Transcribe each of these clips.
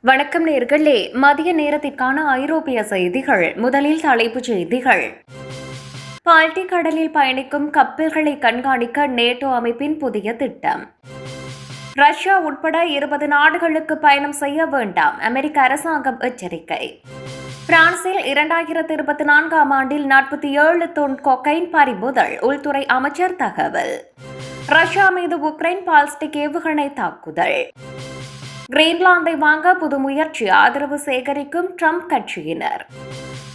வணக்கம் நேர்களே. மதிய நேரத்திற்கான ஐரோப்பிய செய்திகள். முதலில் தலைப்புச் செய்திகள். பால்டிக் கடலில் பயணிக்கும் கப்பல்களை கண்காணிக்க நேட்டோ அமைப்பின் புதிய திட்டம். ரஷ்யா உட்பட இருபது நாடுகளுக்கு பயணம் செய்ய வேண்டாம். அமெரிக்க அரசாங்கம் எச்சரிக்கை. பிரான்சில் இரண்டாயிரத்து இருபத்தி நான்காம் ஆண்டில் நாற்பத்தி ஏழு தொன் கொக்கைன் பறிமுதல். உள்துறை அமைச்சர் தகவல். ரஷ்யா மீது உக்ரைன் பால்ஸ்டிக் ஏவுகணை தாக்குதல். கிரீன்லாந்தை வாங்க புது முயற்சி ஆதரவு சேகரிக்கும் ட்ரம்ப் கட்சியினர்.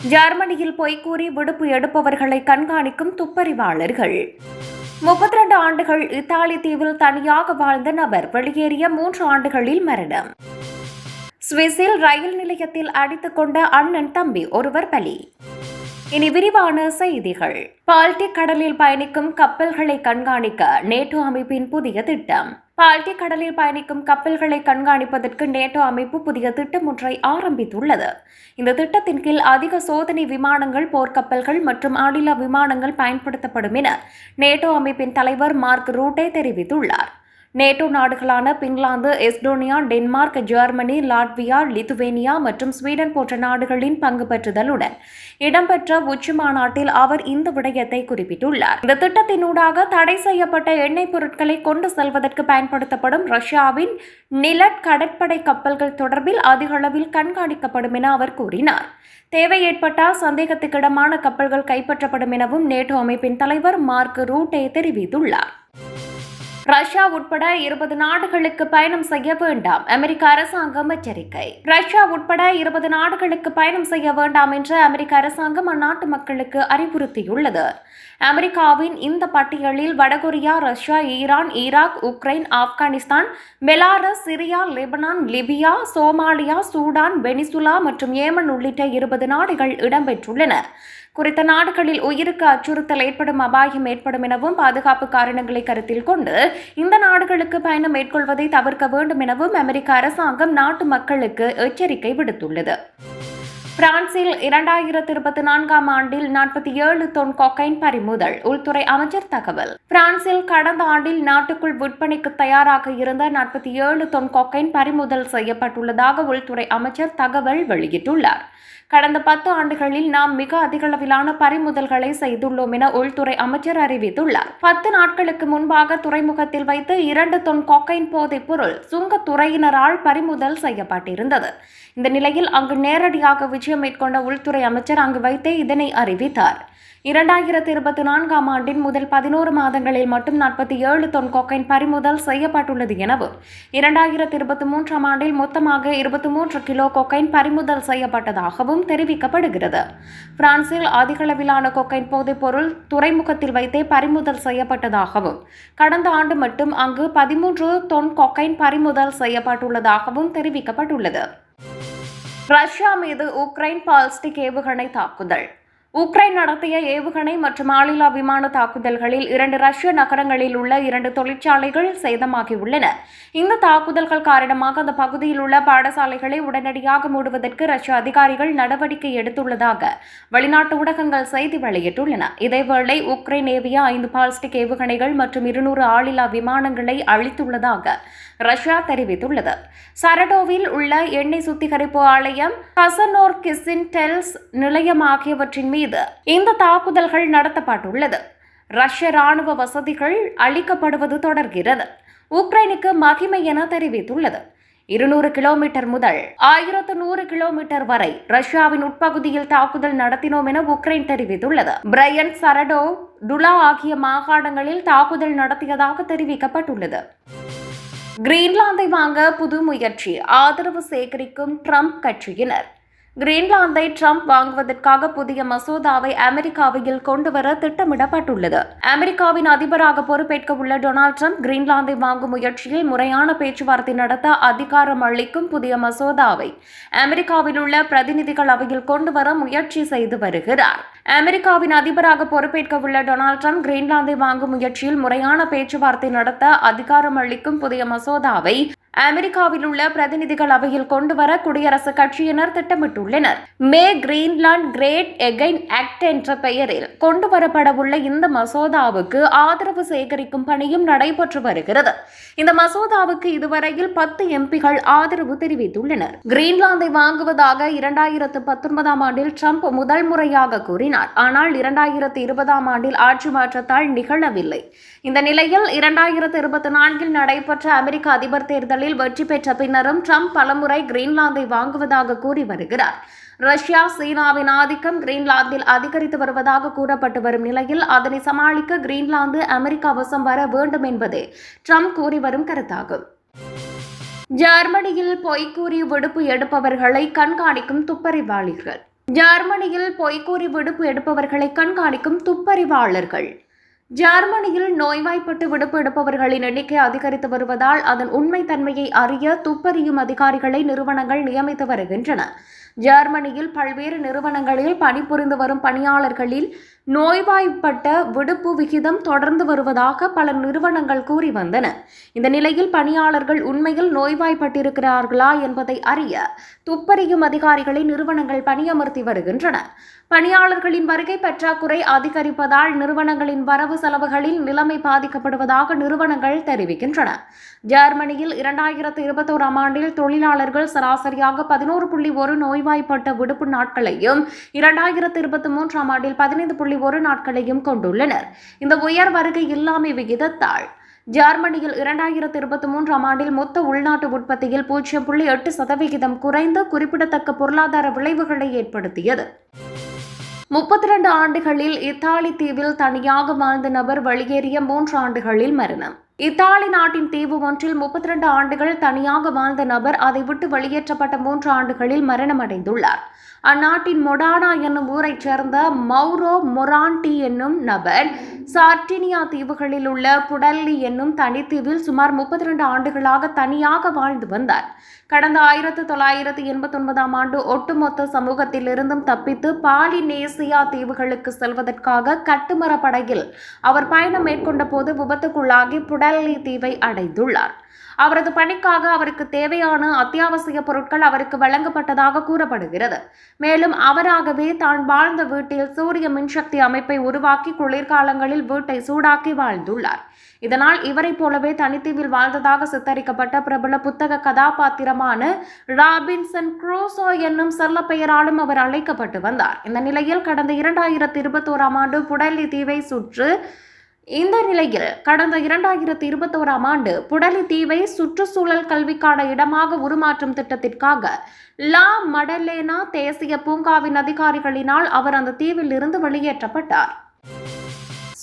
ஜெர்மனியில் பொய்கூறி விடுப்பு எடுப்பவர்களை கண்காணிக்கும் துப்பறிவாளர்கள். முப்பத்தி ரெண்டு ஆண்டுகள் இத்தாலி தீவில் தனியாக வாழ்ந்த நபர் வெளியேறிய மூன்று ஆண்டுகளில் மரணம். சுவிஸில் ரயில் நிலையத்தில் அடித்துக் கொண்ட அண்ணன் தம்பி ஒருவர் பலி. இனி விரிவான செய்திகள். பால்டிக் கடலில் பயணிக்கும் கப்பல்களை கண்காணிக்க நேட்டோ அமைப்பின் புதிய திட்டம். பால்டிக் கடலில் பயணிக்கும் கப்பல்களை கண்காணிப்பதற்கு நேட்டோ அமைப்பு புதிய திட்டம் ஒன்றை ஆரம்பித்துள்ளது. இந்த திட்டத்தின் கீழ் அதிக சோதனை விமானங்கள் போர்க்கப்பல்கள் மற்றும் ஆளில்லா விமானங்கள் பயன்படுத்தப்படும் என நேட்டோ அமைப்பின் தலைவர் மார்க் ரூட்டே தெரிவித்துள்ளார். நேட்டோ நாடுகளான Finland Estonia Denmark Germany Latvia Lithuania மற்றும் ஸ்வீடன் போன்ற நாடுகளின் பங்கு பெற்றுதலுடன் இடம்பெற்ற உச்சி மாநாட்டில் அவர் இந்த விடயத்தை குறிப்பிட்டுள்ளார். இந்த திட்டத்தினூடாக தடை செய்யப்பட்ட எண்ணெய் பொருட்களை கொண்டு செல்வதற்கு பயன்படுத்தப்படும் ரஷ்யாவின் நிலட் கடற்படை கப்பல்கள் தொடர்பில் அதிக அளவில் கண்காணிக்கப்படும் என அவர் கூறினார். தேவை ஏற்பட்டால் சந்தேகத்துக்கிடமான கப்பல்கள் கைப்பற்றப்படும் எனவும் நேட்டோ அமைப்பின் தலைவர் மார்க் ரூட்டே தெரிவித்துள்ளார். ரஷ்யா உட்பட இருபது நாடுகளுக்கு பயணம் செய்ய வேண்டாம் அமெரிக்க அரசாங்கம் எச்சரிக்கை. ரஷ்யா உட்பட இருபது நாடுகளுக்கு பயணம் செய்ய வேண்டாம் என்று அமெரிக்க அரசாங்கம் அந்நாட்டு மக்களுக்கு அறிவுறுத்தியுள்ளது. அமெரிக்காவின் இந்த பட்டியலில் வடகொரியா Russia Iran Iraq Ukraine Afghanistan Belarus Syria Lebanon Libya Somalia Sudan Venezuela மற்றும் ஏமன் உள்ளிட்ட இருபது நாடுகள் இடம்பெற்றுள்ளன. குறித்த நாடுகளில் உயிருக்கு அச்சுறுத்தல் ஏற்படும் அபாயம் ஏற்படும் எனவும் பாதுகாப்பு காரணங்களை கருத்தில் கொண்டு இந்த நாடுகளுக்கு பயணம் மேற்கொள்வதை தவிர்க்க வேண்டும் எனவும் அமெரிக்க அரசாங்கம் நாட்டு மக்களுக்கு எச்சரிக்கை விடுத்துள்ளது. பிரான்சில் இரண்டாயிரத்தி இருபத்தி நான்காம் ஆண்டில் நாற்பத்தி ஏழு தொன் கொக்கைன் பறிமுதல் உள்துறை அமைச்சர் தகவல். பிரான்சில் கடந்த ஆண்டில் நாட்டுக்குள் விற்பனைக்கு தயாராக இருந்த நாற்பத்தி ஏழு தொன் கொக்கைன் பறிமுதல் செய்யப்பட்டுள்ளதாக உள்துறை அமைச்சர் தகவல் வெளியிட்டுள்ளார். கடந்த பத்து ஆண்டுகளில் நாம் மிக அதிகளவிலான பறிமுதல்களை செய்துள்ளோம் என உள்துறை அமைச்சர் அறிவித்துள்ளார். பத்து நாட்களுக்கு முன்பாக துறைமுகத்தில் வைத்து இரண்டு தொன் கொக்கைன் போதைப் பொருள் சுங்கத்துறையினரால் பறிமுதல் செய்யப்பட்டிருந்தது. இந்த நிலையில் அங்கு நேரடியாக விஜயம் மேற்கொண்ட உள்துறை அமைச்சர் அங்கு வைத்தே இதனை அறிவித்தார். இரண்டாயிரத்தி இருபத்தி நான்காம் ஆண்டின் முதல் பதினோரு மாதங்களில் மட்டும் நாற்பத்தி ஏழு தொன் கொக்கைன் பறிமுதல் செய்யப்பட்டுள்ளது எனவும் இரண்டாயிரத்தி இருபத்தி மூன்றாம் ஆண்டில் மொத்தமாக இருபத்தி மூன்று கிலோ கொக்கைன் பறிமுதல் செய்யப்பட்டதாகவும் தெரிவிக்கப்படுகிறது. பிரான்சில் அதிகளவிலான கொக்கைன் போதைப்பொருள் துறைமுகத்தில் வைத்தே பறிமுதல் செய்யப்பட்டதாகவும் கடந்த ஆண்டு மட்டும் அங்கு பதிமூன்று தொன் கொக்கைன் பறிமுதல் செய்யப்பட்டுள்ளதாகவும் தெரிவிக்கப்பட்டுள்ளது. ரஷ்யா மீது உக்ரைன் பால்ஸ்டிக் ஏவுகணை தாக்குதல் உக்ரைன் நடத்திய ஏவுகணை மற்றும் ஆளில்லா விமான தாக்குதல்களில் இரண்டு ரஷ்ய நகரங்களில் உள்ள இரண்டு தொழிற்சாலைகள் சேதமாகியுள்ளன. இந்த தாக்குதல்கள் காரணமாக அந்த பகுதியில் உள்ள பாடசாலைகளை உடனடியாக மூடுவதற்கு ரஷ்ய அதிகாரிகள் நடவடிக்கை எடுத்துள்ளதாக வெளிநாட்டு ஊடகங்கள் செய்தி வெளியிட்டுள்ளன. இதேவேளை உக்ரைன் ஏவிய ஐந்து பால்ஸ்டிக் ஏவுகணைகள் மற்றும் இருநூறு ஆளில்லா விமானங்களை அழித்துள்ளதாக ரஷ்யா தெரிவித்துள்ளது. சரடோவில் உள்ள எண்ணெய் சுத்திகரிப்பு ஆலயம் கசனோர் கிசின் டெல்ஸ் நிலையம் ஆகியவற்றின் மீது இந்த தாக்குதல்கள் நடத்தப்பட்டுள்ளது. ரஷ்ய ராணுவ வசதிகள் அளிக்கப்படுவது தொடர்கிறது. உக்ரைனுக்கு மகிமை என தெரிவித்துள்ளது. இருநூறு கிலோமீட்டர் முதல் ஆயிரத்து நூறு கிலோமீட்டர் வரை ரஷ்யாவின் உட்பகுதியில் தாக்குதல் நடத்தினோம் என உக்ரைன் தெரிவித்துள்ளது. பிரையன் சரடோ டுலா ஆகிய மாகாணங்களில் தாக்குதல் நடத்தியதாக தெரிவிக்கப்பட்டுள்ளது. கிரீன்லாந்தை வாங்க புது முயற்சி. ஆதரவு சேகரிக்கும் ட்ரம்ப் கட்சியினர். கிரீன்லாந்தை ட்ரம்ப் வாங்குவதற்காக புதிய மசோதாவை அமெரிக்காவில் கொண்டுவர திட்டமிடப்பட்டுள்ளது. அமெரிக்காவின் அதிபராக பொறுப்பேற்க உள்ள டொனால்டு ட்ரம்ப் கிரீன்லாந்தை வாங்கும் முயற்சியில் முறையான பேச்சுவார்த்தை நடத்த அதிகாரம் அளிக்கும் புதிய மசோதாவை அமெரிக்காவில் உள்ள பிரதிநிதிகள் அவையில் கொண்டுவர முயற்சி செய்து வருகிறார். அமெரிக்காவின் அதிபராக பொறுப்பேற்க உள்ள டொனால்டு ட்ரம்ப் கிரீன்லாந்தை வாங்கும் முயற்சியில் முறையான பேச்சுவார்த்தை நடத்த அதிகாரம் அளிக்கும் புதிய மசோதாவை அமெரிக்காவில் உள்ள பிரதிநிதிகள் அவையில் கொண்டுவர குடியரசுக் கட்சியினர் திட்டமிட்டுள்ளனர். Make Greenland great again act என்ற பெயரில் கொண்டுவரப்படவுள்ள இந்த மசோதாவுக்கு ஆதரவு சேகரிக்கும் பணியும் நடைபெற்று வருகிறது. இந்த மசோதாவுக்கு இதுவரையில் பத்து எம்பிகள் ஆதரவு தெரிவித்துள்ளனர். கிரீன்லாந்தை வாங்குவதாக இரண்டாயிரத்து பத்தொன்பதாம் ஆண்டில் ட்ரம்ப் முதல் முறையாக கூறினார். ஆனால் இரண்டாயிரத்து இருபதாம் ஆண்டில் ஆட்சி மாற்றத்தால் நிகழவில்லை. இந்த நிலையில் இரண்டாயிரத்து இருபத்தி நான்கில் நடைபெற்ற அமெரிக்க அதிபர் தேர்தலில் வெற்றி பெற்ற பின்னரும் ட்ரம்ப் பலமுறை கிரீன்லாந்தை வாங்குவதாக கூறி வருகிறார். ரஷ்யா சீனாவின் ஆதிக்கம் கிரீன்லாந்தில் அதிகரித்து வருவதாக கூறப்பட்டு வரும் நிலையில் அதனை சமாளிக்க கிரீன்லாந்து அமெரிக்கா வசம் வர வேண்டும் என்பதே ட்ரம்ப் கூறி வரும் கருத்தாகும். ஜெர்மனியில் பொய்க்கூறி விடுப்பு எடுப்பவர்களை கண்காணிக்கும் துப்பறிவாளிகள். ஜெர்மனியில் பொய்க்கூறி விடுப்பு எடுப்பவர்களை கண்காணிக்கும் துப்பறிவாளர்கள். ஜெர்மனியில் நோய்வாய்ப்பட்டு விடுப்பு எடுப்பவர்களின் எண்ணிக்கை அதிகரித்து வருவதால் அதன் உண்மைத்தன்மையை அறிய துப்பறியும் அதிகாரிகளை நிறுவனங்கள் நியமித்து வருகின்றன. ஜெர்மனியில் பல்வேறு நிறுவனங்களில் பணிபுரிந்து வரும் பணியாளர்களில் நோய்வாய்ப்பட்ட விடுப்பு விகிதம் தொடர்ந்து வருவதாக பல நிறுவனங்கள் கூறி வந்தன. இந்த நிலையில் பணியாளர்கள் உண்மையில் நோய்வாய்ப்பட்டிருக்கிறார்களா என்பதை அறிய துப்பறியும் அதிகாரிகளை நிறுவனங்கள் பணியமர்த்தி வருகின்றன. பணியாளர்களின் வருகை பற்றாக்குறை அதிகரிப்பதால் நிறுவனங்களின் வரவு செலவுகளில் நிலைமை பாதிக்கப்படுவதாக நிறுவனங்கள் தெரிவிக்கின்றன. ஜெர்மனியில் இரண்டாயிரத்து இருபத்தோராம் ஆண்டில் தொழிலாளர்கள் சராசரியாக பதினோரு புள்ளி ஒரு நோய்வாய்ப்பட்ட விடுப்பு நாட்களையும் இரண்டாயிரத்து இருபத்தி மூன்றாம் ஆண்டில் பதினைந்து புள்ளி புள்ளி ஒரு நாட்களையும் கொண்டுள்ளனர். இந்த உயர் வருகை இல்லாமை விகிதத்தால் ஜெர்மனியில் இரண்டாயிரத்தி இருபத்தி மூன்றாம் ஆண்டில் மொத்த உள்நாட்டு உற்பத்தியில் பூஜ்ஜியம் புள்ளி எட்டு சதவிகிதம் குறைந்து குறிப்பிடத்தக்க பொருளாதார விளைவுகளை ஏற்படுத்தியது. முப்பத்தி ரெண்டு ஆண்டுகளில் இத்தாலி தீவில் தனியாக வாழ்ந்த நபர் வெளியேறிய மூன்று ஆண்டுகளில் மரணம். இத்தாலி நாட்டின் தீவு ஒன்றில் முப்பத்தி ரெண்டு ஆண்டுகள் தனியாக வாழ்ந்த நபர் அதை விட்டு வெளியேற்றப்பட்ட மூன்று ஆண்டுகளில் மரணமடைந்துள்ளார். அந்நாட்டின் மொடானா என்னும் ஊரைச் சேர்ந்த மௌரோ மொரான்டி என்னும் நபர் சார்டினியா தீவுகளில் உள்ள புடல்லி என்னும் தனித்தீவில் சுமார் முப்பத்தி ரெண்டு ஆண்டுகளாக தனியாக வாழ்ந்து வந்தார். கடந்த ஆயிரத்து தொள்ளாயிரத்து எண்பத்தி ஒன்பதாம் ஆண்டு ஒட்டுமொத்த சமூகத்திலிருந்தும் தப்பித்து பாலினேசியா தீவுகளுக்கு செல்வதற்காக கட்டுமரப்படையில் படகில் அவர் பயணம் மேற்கொண்ட போது விபத்துக்குள்ளாகி புடல்லி தீவை அடைந்துள்ளார். அவரது பணிக்காக அவருக்கு தேவையான அத்தியாவசிய பொருட்கள் அவருக்கு வழங்கப்பட்டதாக கூறப்படுகிறது. மேலும் அவராகவே தான் வாழ்ந்த வீட்டில் சூரிய மின்சக்தி அமைப்பை உருவாக்கி குளிர்காலங்களில் வீட்டை சூடாக்கி வாழ்ந்துள்ளார். இதனால் இவரைப் போலவே தனித்தீவில் வாழ்ந்ததாக சித்தரிக்கப்பட்ட பிரபல புத்தக கதாபாத்திரமான ராபின்சன் குரோசோ என்னும் செல்ல பெயராலும் அவர் அழைக்கப்பட்டு வந்தார். இந்த நிலையில் கடந்த இரண்டாயிரத்தி இருபத்தோராம் ஆண்டு புடலி தீவை சுற்று இந்த நிலையில் கடந்த இரண்டாயிரத்தி இருபத்தோராம் ஆண்டு புடலி தீவை சுற்றுச்சூழல் கல்விக்கான இடமாக உருமாற்றும் திட்டத்திற்காக லா மடலேனா தேசிய பூங்காவின் அதிகாரிகளினால் அவர் அந்த தீவில் இருந்து வெளியேற்றப்பட்டார்.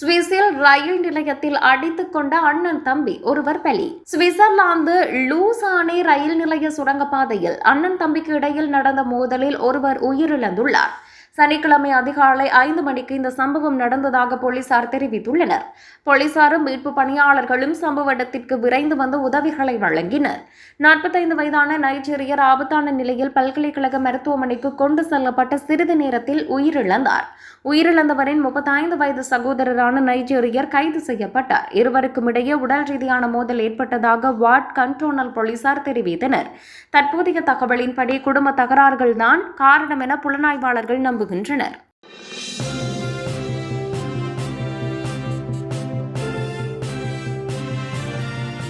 சுவிஸில் ரயில் நிலையத்தில் அடித்துக் கொண்ட அண்ணன் தம்பி ஒருவர் பலி. சுவிட்சர்லாந்து லூசானே ரயில் நிலைய சுரங்கப்பாதையில் அண்ணன் தம்பிக்கு இடையில் நடந்த மோதலில் ஒருவர் உயிரிழந்துள்ளார். சனிக்கிழமை அதிகாலை ஐந்து மணிக்கு இந்த சம்பவம் நடந்ததாக போலீசார் தெரிவித்துள்ளனர். போலீசாரும் மீட்பு பணியாளர்களும் சம்பவ இடத்திற்கு விரைந்து வந்து உதவிகளை வழங்கினர். நாற்பத்தைந்து வயதான நைஜீரியர் ஆபத்தான நிலையில் பல்கலைக்கழக மருத்துவமனைக்கு கொண்டு செல்லப்பட்ட சிறிது நேரத்தில் உயிரிழந்தார். உயிரிழந்தவரின் முப்பத்தைந்து வயது சகோதரரான நைஜீரியர் கைது செய்யப்பட்டார். இருவருக்கும் இடையே உடல் ரீதியான மோதல் ஏற்பட்டதாக வார்ட் கண்ட்ரோனல் போலீசார் தெரிவித்தனர். தற்போதைய தகவலின்படி குடும்ப தகராறுகள்தான் காரணம் என புலனாய்வாளர்கள் 互联网。